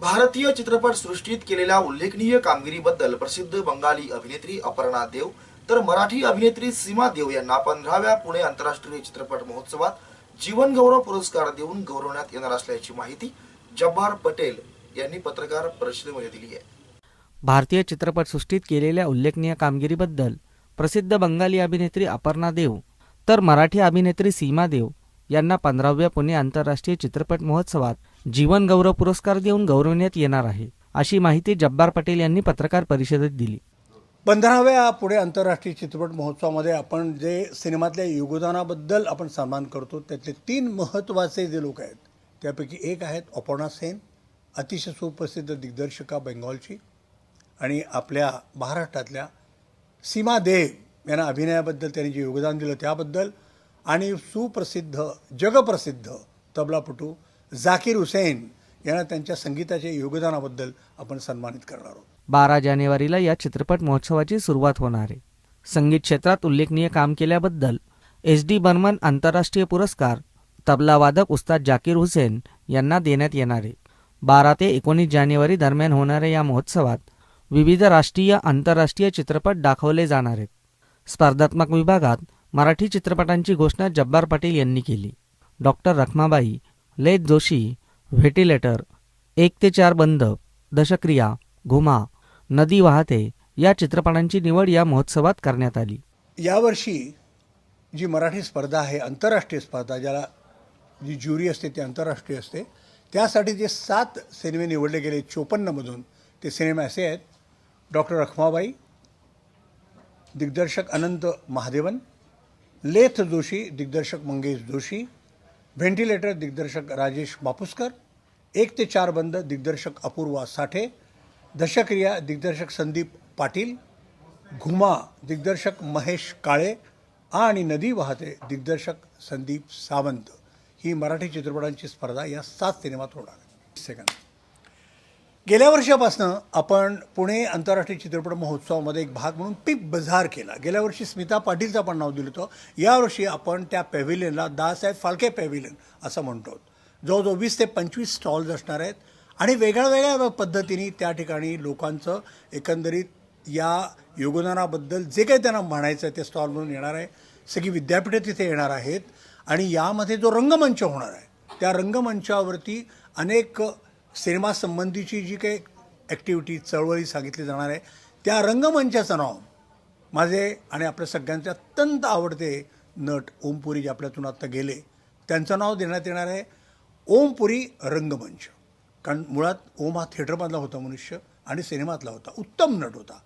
भारतीय चित्रपट सृष्टीत केलेल्या उल्लेखनीय कामगिरीबद्दल प्रसिद्ध बंगाली अभिनेत्री अपर्णा देव तर मराठी अभिनेत्री सीमा देव यांना पंधराव्या पुणे आंतरराष्ट्रीय चित्रपट महोत्सवात जीवन गौरव पुरस्कार देऊन गौरवण्यात येणार असल्याची माहिती जब्बार पटेल यांनी पत्रकार परिषदेमध्ये दिली आहे. भारतीय चित्रपटसृष्टीत केलेल्या उल्लेखनीय कामगिरीबद्दल प्रसिद्ध बंगाली अभिनेत्री अपर्णा देव तर मराठी अभिनेत्री सीमा देव यांना पंधराव्या पुणे आंतरराष्ट्रीय चित्रपट महोत्सवात जीवन गौरव पुरस्कार देऊन गौरवण्यात येणार आहे अशी माहिती जब्बार पटेल यांनी पत्रकार परिषदेत दिली. पंधराव्या पुढे आंतरराष्ट्रीय चित्रपट महोत्सवामध्ये आपण जे सिनेमातल्या योगदानाबद्दल आपण सन्मान करतो त्यातले तीन महत्त्वाचे जे लोक आहेत त्यापैकी एक आहेत अपर्णा सेन अतिशय सुप्रसिद्ध दिग्दर्शिका बेंगॉलची आणि आपल्या महाराष्ट्रातल्या सीमा देव यांना अभिनयाबद्दल त्यांनी जे योगदान दिलं त्याबद्दल आणि सुप्रसिद्ध जगप्रसिद्ध तबलापटू झाकीर हुसेन यांना त्यांच्या संगीताच्या योगदानाबद्दल आपण सन्मानित करणार आहोत. बारा जानेवारीला या चित्रपट महोत्सवाची सुरुवात होणार आहे. संगीत क्षेत्रात उल्लेखनीय काम केल्याबद्दल एस डी बर्मन आंतरराष्ट्रीय पुरस्कार तबलावादक उस्ताद जाकीर हुसेन यांना देण्यात येणार आहे. बारा ते एकोणीस जानेवारी दरम्यान होणाऱ्या या महोत्सवात विविध राष्ट्रीय आंतरराष्ट्रीय चित्रपट दाखवले जाणार आहेत. स्पर्धात्मक विभागात मराठी चित्रपटांची घोषणा जब्बार पटेल यांनी केली. डॉक्टर रखमाबाई लेत जोशी व्हेटिलेटर एक ते चार बंद दशक्रिया घुमा नदी वाहते या चित्रपटांची निवड या महोत्सवात करण्यात आली. यावर्षी जी मराठी स्पर्धा आहे आंतरराष्ट्रीय स्पर्धा ज्याला जी ज्युरी असते ती आंतरराष्ट्रीय असते त्यासाठी जे सात सिनेमे निवडले गेले चोपन्नमधून ते सिनेमे असे आहेत. डॉक्टर रखमाबाई दिग्दर्शक अनंत महादेवन लेथ जोशी दिग्दर्शक मंगेश जोशी व्हेंटिलेटर दिग्दर्शक राजेश बापुसकर एक ते चार बंद दिग्दर्शक अपूर्वा साठे दशक्रिया दिग्दर्शक संदीप पाटील घुमा दिग्दर्शक महेश काळे आणि नदी वाहते दिग्दर्शक संदीप सावंत. ही मराठी चित्रपटांची स्पर्धा या सात सिनेमात होणार. आहे सेकंड गेल्या वर्षापासनं आपण पुणे आंतरराष्ट्रीय चित्रपट महोत्सवामध्ये एक भाग म्हणून पिप बझार केला. गेल्या वर्षी स्मिता पाटीलचं आपण नाव दिलं होतं. यावर्षी आपण त्या पॅव्हिलियनला दासाहेब फाळके पॅव्हिलियन असं म्हणतो. जवळजवळ वीस ते पंचवीस स्टॉल्स असणार आहेत. आणि वेगळ्या वेगळ्या पद्धतीने त्या ठिकाणी लोकांचं एकंदरीत या योगदानाबद्दल जे काही त्यांना म्हणायचं आहे ते स्टॉल म्हणून येणार आहे. सगळी विद्यापीठं तिथे येणार आहेत. आणि यामध्ये जो रंगमंच होणार आहे त्या रंगमंचावरती अनेक सिनेमा संबंधीची जी काही ॲक्टिव्हिटी चळवळी सांगितली जाणार आहे त्या रंगमंचाचं नाव माझे आणि आपल्या सगळ्यांचे अत्यंत आवडते नट ओमपुरी जे आपल्यातून आत्ता गेले त्यांचं नाव देण्यात येणार आहे ओमपुरी रंगमंच. कारण मुळात ओम हा थिएटरमधला होता मनुष्य आणि सिनेमातला होता उत्तम नट होता.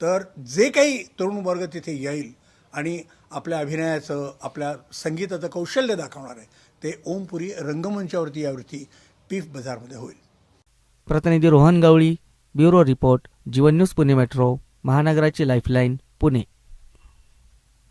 तर जे काही तरुण वर्ग तिथे येईल आणि आपल्या अभिनयाचं आपल्या संगीताचं कौशल्य दाखवणार आहे ते ओमपुरी रंगमंचावरती यावरती पीफ बाजारमध्ये होईल. प्रतिनिधी Rohan Gawali bureau report Jeevan news Pune metro महानगराची lifeline Pune.